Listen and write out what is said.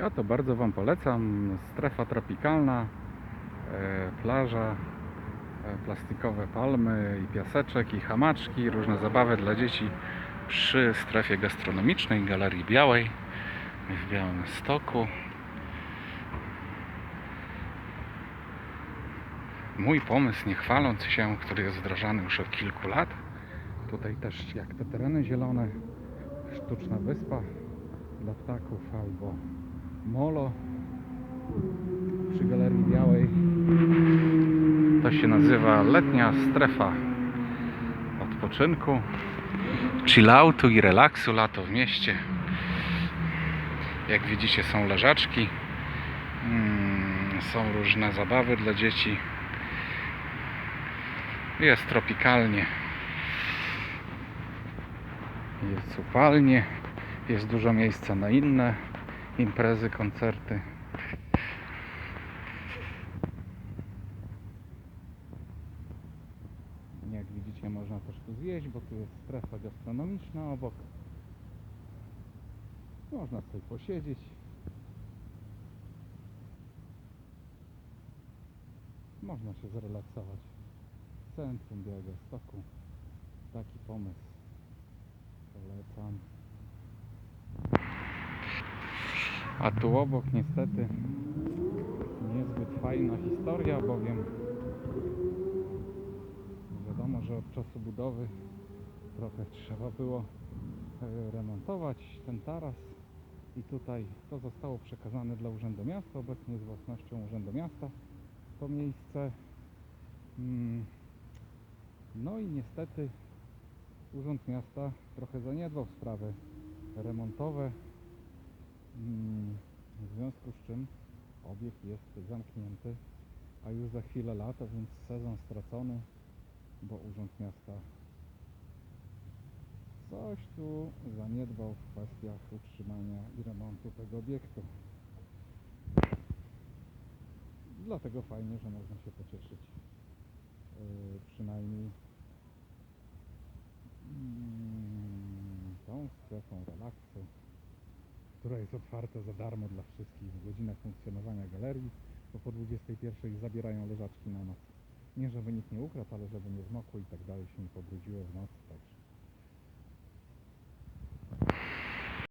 Ja to bardzo Wam polecam. Strefa tropikalna, e, plaża, e, plastikowe palmy i piaseczek i hamaczki, różne zabawy dla dzieci przy strefie gastronomicznej Galerii Białej w Białym Stoku. Mój pomysł, nie chwaląc się, który jest wdrażany już od kilku lat. Tutaj też jak te tereny zielone, sztuczna wyspa dla ptaków albo molo przy Galerii Białej. To się nazywa letnia strefa odpoczynku, chilloutu i relaksu, lato w mieście. Jak widzicie są leżaczki, mm, są różne zabawy dla dzieci. Jest tropikalnie. Jest upalnie. Jest dużo miejsca na inne imprezy, koncerty. Jak widzicie można też tu zjeść, bo tu jest strefa gastronomiczna obok. Można sobie posiedzieć. Można się zrelaksować centrum Białego Stoku. Taki pomysł. Polecam. A tu obok niestety niezbyt fajna historia, bowiem wiadomo, że od czasu budowy trochę trzeba było e, remontować ten taras i tutaj to zostało przekazane dla Urzędu Miasta, obecnie jest własnością Urzędu Miasta to miejsce. Mm, No i niestety Urząd Miasta trochę zaniedbał sprawy remontowe, w związku z czym obiekt jest zamknięty, a już za chwilę lata, więc sezon stracony, bo Urząd Miasta coś tu zaniedbał w kwestiach utrzymania i remontu tego obiektu. Dlatego fajnie, że można się pocieszyć yy, przynajmniej mm, tą strefą relaksu, która jest otwarta za darmo dla wszystkich w godzinach funkcjonowania galerii, bo po 21 zabierają leżaczki na noc. Nie żeby nikt nie ukradł, ale żeby nie zmokło i tak dalej się nie pobrudziło w także